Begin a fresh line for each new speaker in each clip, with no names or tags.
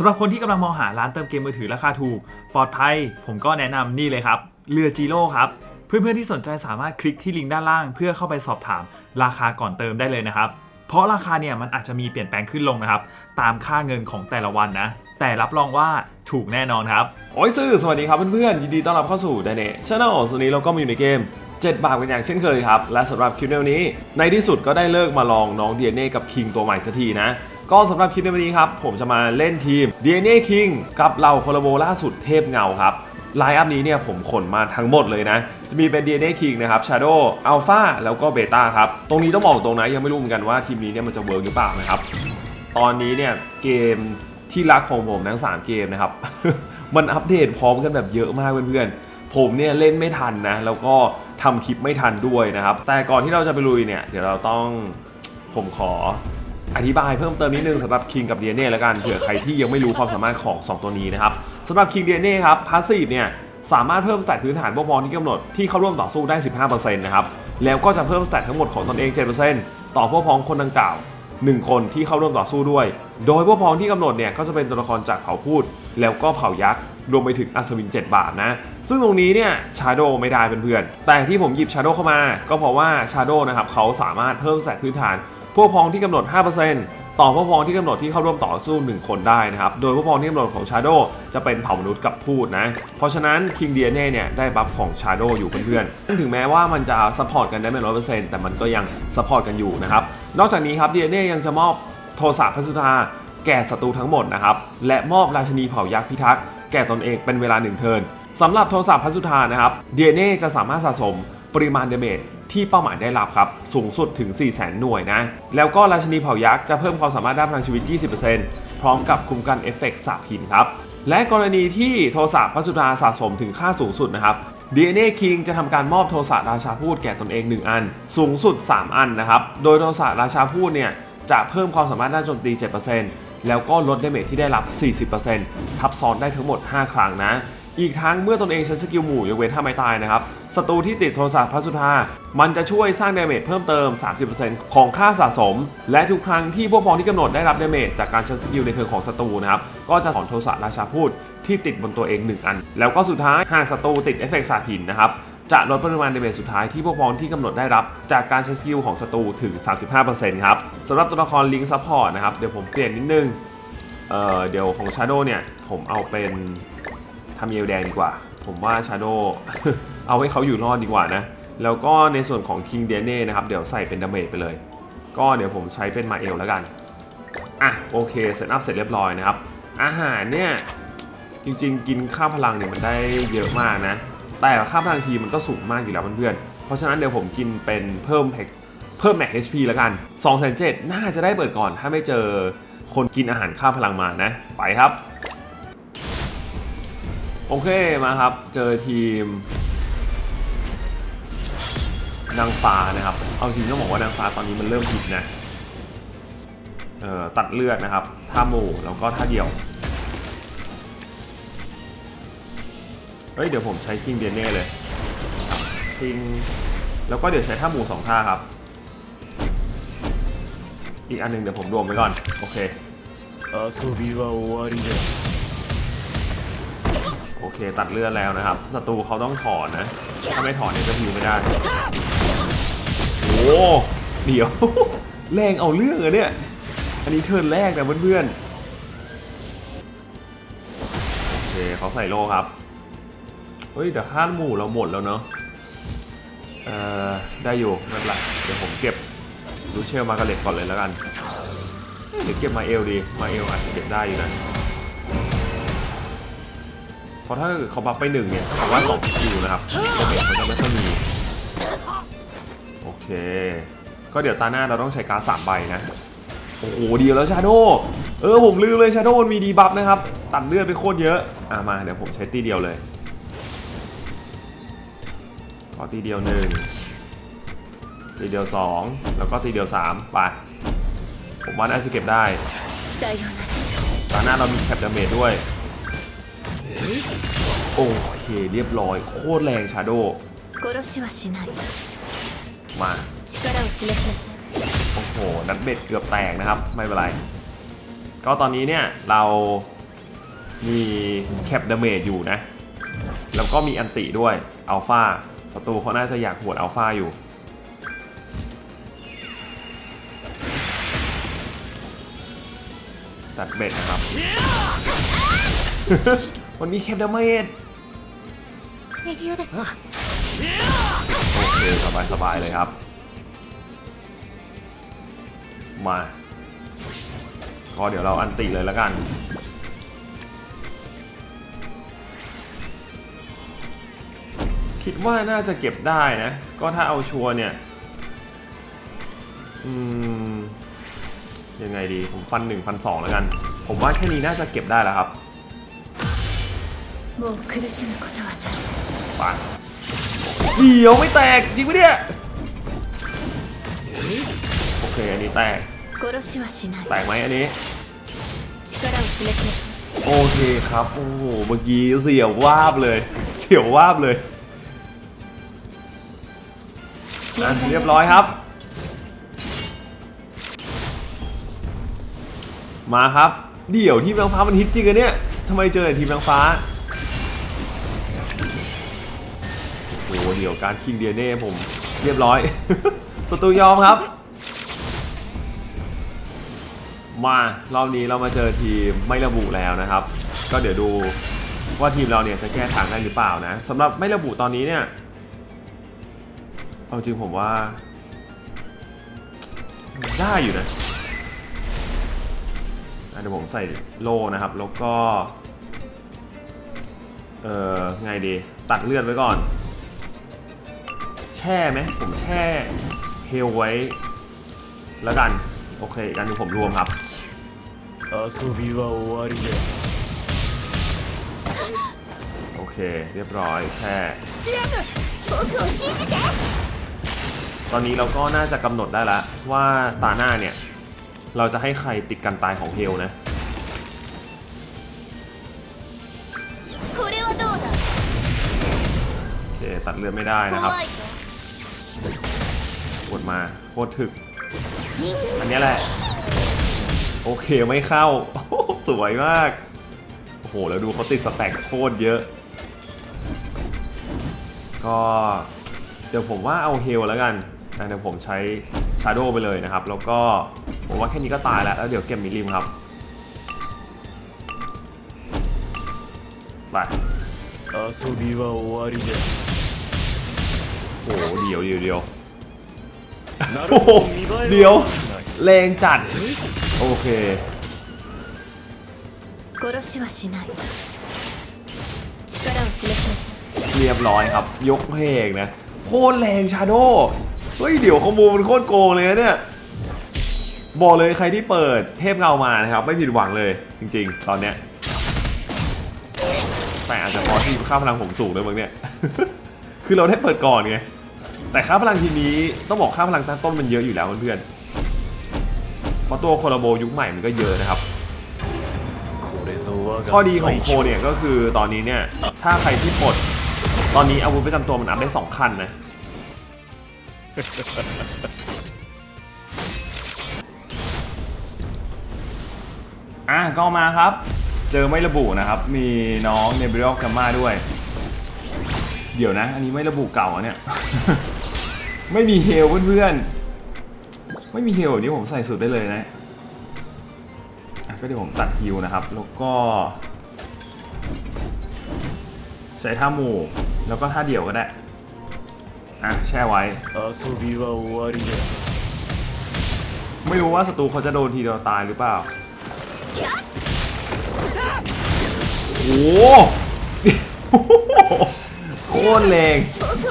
สำหรับคนที่กำลังมองหาร้านเติมเกมมือถือราคาถูก ปลอดภัย ผมก็แนะนำนี่เลยครับ เรือจีโร่ครับ เพื่อนๆที่สนใจสามารถคลิกที่ลิงก์ด้านล่าง เพื่อเข้าไปสอบถามราคาก่อนเติมได้เลยนะครับ เพราะราคาเนี่ยมันอาจจะมีเปลี่ยนแปลงขึ้นลงนะครับ ตามค่าเงินของแต่ละวันนะ แต่รับรองว่าถูกแน่นอนครับ
โอ้ยซื่อสวัสดีครับเพื่อนๆ ยินดีต้อนรับเข้าสู่ d ดเน่ช n แนลส่วนนี้เราก็มาอยู่ในเกม7บาทกันอย่างเช่นเคยครับ และสำหรับคลิปนี้ ในที่สุดก็ได้เลิกมาลองน้อง DNA กับคิงตัวใหม่สักทีนะ ก็สำหรับคลิปในวันนี้ครับ ผมจะมาเล่นทีม DNA King กับเราโคลาโบล่าสุดเทพเงาครับไลน์อัพนี้เนี่ยผมขนมาทั้งหมดเลยนะ จะมีเป็น DNA King นะครับ Shadow Alpha แล้วก็ Beta ครับ ตรงนี้ต้องบอกตรงนะยังไม่รู้เหมือนกันว่าทีมนี้เนี่ยมันจะเวิร์กหรือเปล่านะครับ ตอนนี้เนี่ยเกมที่รักของผมทั้ง 3 เกมนะครับ มันอัปเดตพร้อมกันแบบเยอะมากเพื่อนๆ ผมเนี่ยเล่นไม่ทันนะ แล้วก็ทำคลิปไม่ทันด้วยนะครับ แต่ก่อนที่เราจะไปลุยเนี่ยเดี๋ยวเราต้องผมขอ อธิบายเพิ่มเติมนิดนึงสำหรับ King กับ DNA แล้วกันเผื่อใครที่ยังไม่รู้ความสามารถของ 2 ตัวนี้นะครับสำหรับ King DNA ครับพาสซีฟเนี่ยสามารถเพิ่มสแตทพื้นฐานพวกมอนที่กำหนดที่เข้าร่วมต่อสู้ได้ 15%นะครับแล้วก็จะเพิ่มสแตททั้งหมดของตนเอง 7%ต่อพวกพ้องคนดังกล่าว 1 คนที่เข้าร่วมต่อสู้ด้วย โดยพวกพ้องที่กำหนดเนี่ยก็จะเป็นตัวละครจากเผ่าพูด แล้วก็เผ่ายักษ์รวมไปถึงอัศวิน 7 บาทนะ ซึ่งตรงนี้เนี่ยชาโดไม่ได้เพื่อนๆแต่ที่ผมหยิบชาโดเข้ามา ก็เพราะว่าชาโดนะครับเขาสามารถเพิ่มแสตพื้นฐาน พวกพ้องที่กำหนด 5%ต่อพวกพ้องที่กำหนดที่เข้าร่วมต่อสู้ 1 คนได้นะครับ โดยพวกพ้องที่กำหนดของชาโดจะเป็นเผ่ามนุษย์กับพูดนะ เพราะฉะนั้นคิงเดียเน่เนี่ยได้บัฟของชาโดอยู่เพื่อนๆ ถึงแม้ว่ามันจะซัพพอร์ตกันได้ไม่ร้อยเปอร์เซ็นต์แต่มันก็ยังซัพพอร์ตกันอยู่นะครับ นอกจากนี้ครับเดียเน่ยังจะมอบโทสะพระสุธาแก่ศัตรูทั้งหมดนะครับ และมอบราชนีเผ่ายักษ์พิทักษ์แก่ตนเองเป็นเวลาหนึ่งเทิร์นสำหรับโทสะพระสุธานะครับเดียเน่จะสามารถสะสมปริมาณเดเมจ ที่เป้าหมายได้รับครับสูงสุดถึง 4 0 0 0 0 0 หน่วยนะ แล้วก็ราชินีเผ่ายักษ์จะเพิ่มความสามารถด้านพลังชีวิต 20%พร้อมกับคุมกันเอฟเฟกต์สาบหินครับ และกรณีที่โทสะพระสุธาสะสมถึงค่าสูงสุดนะครับ DNA King จะทำการมอบโทสะราชาพูดแก่ตนเอง 1 อัน สูงสุด 3 อันนะครับ โดยโทสะราชาพูดเนี่ยจะเพิ่มความสามารถด้านโจมตี 7%แล้วก็ลดดเมจที่ได้รับ 40%ทับซ้อนได้ทั้งหมด 5 ครั้งนะ อีกทั้งเมื่อตนเองใช้สกิลหมู่ยกเว้นถ้าไม่ตายนะครับศัตรูที่ติดโทสะพระสุธา มันจะช่วยสร้างดาเมจเพิ่มเติม 30%ของค่าสะสม และทุกครั้งที่พวกพ้องที่กำหนดได้รับดาเมจจากการใช้สกิลในเทิร์นของศัตรูนะครับ ก็จะถอนโทสะราชาพูดที่ติดบนตัวเอง 1 อัน แล้วก็สุดท้ายหากศัตรูติดเอฟเฟกต์สาหินนะครับจะลดปริมาณเดาเมจสุดท้ายที่พวกพ้องที่กำหนดได้รับ จากการใช้สกิลของศัตรูถึง 35%ครับสำหรับตัวละครลิงซัพพอร์ตนะครับเดี๋ยวผมเปลี่ยนนิดนึงเอ่อเดี๋ยวของ Shadow เนี่ยผมเอาเป็น ทำเยลแดงดีกว่า ผมว่า Shadow เอาให้เขาอยู่รอดดีกว่านะ แล้วก็ในส่วนของ King d a n e นะครับ เดี๋ยวใส่เป็นดาเมจไปเลย ก็เดี๋ยวผมใช้เป็นมาเอลแล้วกัน อะโอเคเซตอัพเสร็จเรียบร้อยนะครับ อาหารเนี่ย จริงๆ กินค่าพลังเนี่ยมันได้เยอะมากนะ แต่ค่าพลังทีมันก็สูงมากอยู่แล้วเพื่อนๆ เพราะฉะนั้นเดี๋ยวผมกินเป็นเพิ่มแพ็คเพิ่มแม็ก HP แล้วกัน2 7 0 0 0น่าจะได้เปิดก่อน ถ้าไม่เจอคนกินอาหารค่าพลังมานะ ไปครับ โอเคมาครับ เจอทีม นางฟ้านะครับ เอาจริงต้องบอกว่านางฟ้าตอนนี้มันเริ่มผิดนะ เอ่อตัดเลือดนะครับ ท่าหมู่แล้วก็ท่าเดียว เฮ้ย เดี๋ยวผมใช้คิงเดนเน่เลยคิงแล้วก็เดี๋ยวใช้ท่าหมู่สองท่าครับ อีกอันหนึงเดี๋ยวผมรวมไว้ก่อน โอเค
遊びは終わりだ
โอเคตัดเลือดแล้วนะครับศัตรูเขาต้องถอนนะ ถ้าไม่ถอนเนี่ยจะฮิวไม่ได้ โอ้เดี๋ยว แรงเอาเรื่องอะเนี่ย อันนี้เทิร์นแรกนะเพื่อนๆ โอเคเขาใส่โลครับ เฮ้ยแต่ค่าหมู่เราหมดแล้วเนาะเอ่อได้อยู่ไม่เป็นไรเดี๋ยวผมเก็บรูเชลมากระเล็ตก่อนเลยแล้วกันเดี๋ยวเก็บมาเอลดี มาเอลอาจจะเก็บได้อยู่นะ เพราะถ้าเขาบัฟไปหนึ่งเนี่ยถามว่าสองคิวนะครับเขาจะไม่ค่อยมีโอเค ก็เดี๋ยวตาหน้าเราต้องใช้การ์ดสามใบนะ โอ้โหดีแล้วชาโดเออผมลืมเลยชาโดมันมีดีบัฟนะครับ ตัดเลือดไปโคตรเยอะ อ่ามาเดี๋ยวผมใช้ตีเดียวเลยขอตีเดียวหนึ่งตีเดียวสองแล้วก็ตีเดียวสามไปผมว่าน่าจะเก็บได้ตาหน้าเรามีแคปดาเมจด้วย โอเคเรียบร้อย โคตรแรงชาโดมาโอ้โห นัดเบ็ดเกือบแตกนะครับ ไม่เป็นไร ก็ตอนนี้เนี่ย เรามีแคปเดเมจอยู่นะ แล้วก็มีอันติด้วยอัลฟาศัตรูเขาน่าจะอยากหวดอัลฟาอยู่จัดเบ็ดนะครับ มันมีเคปดาเมจโอเคสบายสบายเลยครับ มาก็เดี๋ยวเราอันติเลยแล้วกัน คิดว่าน่าจะเก็บได้นะ ก็ถ้าเอาชัวร์เนี่ย อืม ยังไงดี ผมฟันหนึ่งฟันสองแล้วกัน ผมว่าแค่นี้น่าจะเก็บได้แล้วครับ
もう苦しむことはない
ไปเดี๋ยวไม่แตก จริงปะเนี่ย โอเค อันนี้แตก
殺しはしない
แตกไหมอันนี้
力を示しなさい
โอเคครับ โอ้โห เมื่อกี้เสียววาบเลย เสียววาบเลยอ่ะเรียบร้อยครับ มาครับ เดี๋ยวทีมนางฟ้ามันฮิตจริงอะเนี่ยทำไมเจอแต่ทีมนางฟ้า เดียวการคิงเดียเน่ผมเรียบร้อยสตูยอมครับ มารอบนี้เรามาเจอทีมไม่ระบุแล้วนะครับ ก็เดี๋ยวดูว่าทีมเราเนี่ยจะแก้ทางได้หรือเปล่านะสำหรับไม่ระบุตอนนี้เนี่ยเอาจริงผมว่า ได้อยู่นะเดี๋ยวผมใส่โล่นะครับ แล้วก็ เออไงดี ตัดเลือดไว้ก่อน ช่ไหมผมแช่เฮลไว้ แล้วกัน โอเคกันนี้ผมรวมครับโอเค เรียบร้อยแช่ตอนนี้เราก็น่าจะกำหนดได้แล้วว่าตาหน้าเนี่ย เราจะให้ใครติดกันตายของเฮลนะโอเคตัดเลือดไม่ได้นะครับ กดมาโคตรถึก อันนี้แหละ โอเคไม่เข้า สวยมาก โอ้โห แล้วดูเขาติดสแต็กโคตรเยอะ ก็เดี๋ยวผมว่าเอาเฮลแล้วกันเดี๋ยวผมใช้ชาร์โดไปเลยนะครับ แล้วก็ผมว่าแค่นี้ก็ตายแล้ว แล้วเดี๋ยวเก็บมิลิมครับ ไปโอ้เดี๋ยวเดี๋ยวเดี๋ยว โอ้โห
ほど見栄え
เดี๋ยว
は悪くない
แรงจัด โอเค
殺しはしない力を示しなさい
เรียบร้อยครับ ยกเพลงนะ โคตรแรงชาโดเฮ้ย เดี๋ยวขโมยมันโคตรโกงเลยนะเนี่ย บอกเลยใครที่เปิดเทพเงามานะครับ ไม่ผิดหวังเลยจริงๆ ตอนเนี้ยแต่อาจจะเพราะที่ค่าพลังผมสูงด้วยมั้งเนี่ย คือเราได้เปิดก่อนไง แต่ค่าพลังทีนี้ต้องบอกค่าพลังตั้งต้นมันเยอะอยู่แล้วเพื่อนๆเพราะตัวโคลาโบยุคใหม่มันก็เยอะนะครับข้อดีของโคเนี่ยก็คือตอนนี้เนี่ย ถ้าใครที่ปลดตอนนี้อาวุธประจำตัวมันอัพได้สองขั้นนะอะก็มาครับ เจอไม่ระบุนะครับ มีน้องเนบิโอกามมาด้วย เดี๋ยวนะ อันนี้ไม่ระบุเก่าเนี่ย ไม่มีเฮลเพื่อนๆ ไม่มีเฮลนี่ผมใส่สุดได้เลยนะก็เดี๋ยวผมตัดฮิวนะครับ แล้วก็ ใช้ท่าหมู่แล้วก็ท่าเดี่ยวก็ได้ อะ แช่ไว้ไม่รู้ว่าศัตรูเขาจะโดนทีเดียวตายหรือเปล่า โอ้ โคตรแรง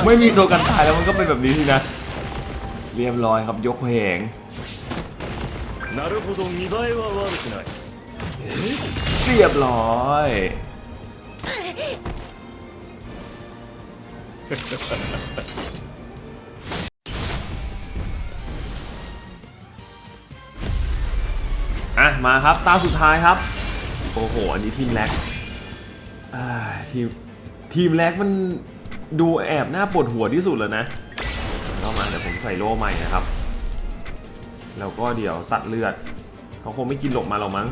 ไม่มีตัวกันตายแล้วมันก็เป็นแบบนี้ทีนะ เรียบร้อยครับยกแหงเรียบร้อยอะมาครับตาสุดท้ายครับ โอ้โห อันนี้ทีมแล็กอ่าทีม ทีมแรกมันดูแอบหน้าปวดหัวที่สุดแล้วนะเข้ามาเดี๋ยวผมใส่โล่ใหม่นะครับ แล้วก็เดี๋ยวตัดเลือด เขาคงไม่กินหลบมาหรอกมั้ง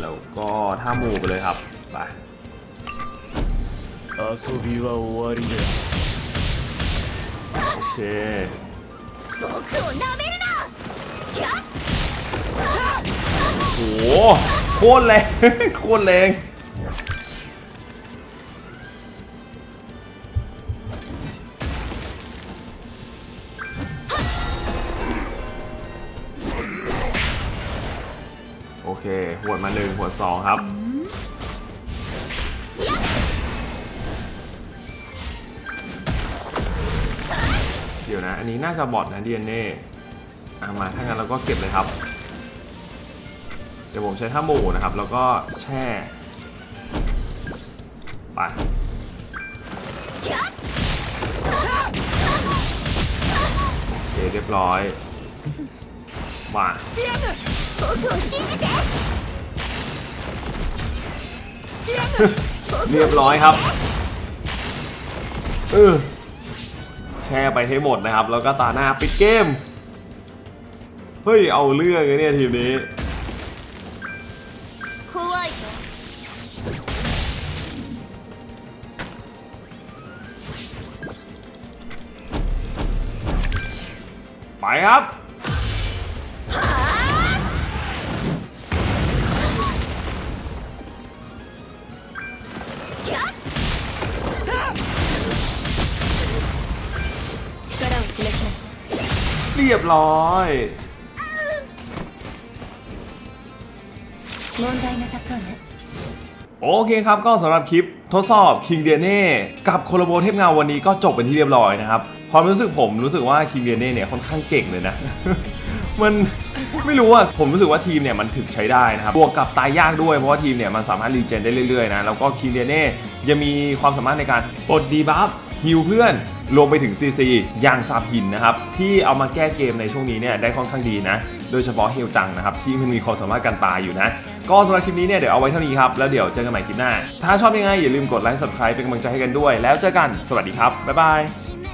แล้วก็ท่าหมูไปเลยครับไปโอเคโอ้โห โคตรแรงโคตรแรงโอเคหัวดมาหนึ่งหัวดสองครับ เดี๋ยวนะ อันนี้น่าจะบอทนะ DNA อะมาถ้างั้นเราก็เก็บเลยครับ ดี๋ยวผมใช้ท่าหมูนะครับ แล้วก็แช่ไปเรียบร้อยมาเรียบร้อยครับเออแช่ไปให้หมดนะครับ แล้วก็ตาหน้าปิดเกม เฮ้ย เอาเรื่องไอ้นี่ทีมนี้ ครับ
キャッ力を示しなさい
เรียบร้อย
問題なさそうね
โอเคครับก็สำหรับคลิปทดสอบ King d n a กับโคโลโบเทพเงาวันนี้ก็จบเป็นที่เรียบร้อยนะครับ ความรู้สึกผมรู้สึกว่า King d n a เนี่ยค่อนข้างเก่งเลยนะ มันไม่รู้อะผมรู้สึกว่าทีมเนี่ยมันถึกใช้ได้นะครับบวกกับตายยากด้วยเพราะว่าทีมเนี่ยมันสามารถรีเจนได้เรื่อยๆนะแล้วก็ King d n a ยังมีความสามารถในการปลดดีบัฟฮิลเพื่อนรวมไปถึง CC อย่างซาบหินนะครับ ที่เอามาแก้เกมในช่วงนี้เนี่ยได้ค่อนข้างดีนะ โดยเฉพาะเฮลจังนะครับ ที่มันมีความสามารถการตายอยู่นะ ก็สำหรับคลิปนี้เนี่ยเดี๋ยวเอาไว้เท่านี้ครับ แล้วเดี๋ยวเจอกันใหม่คลิปหน้า ถ้าชอบยังไงอย่าลืมกดไลค์ subscribe เป็นกำลังใจให้กันด้วย แล้วเจอกันสวัสดีครับบ๊ายบาย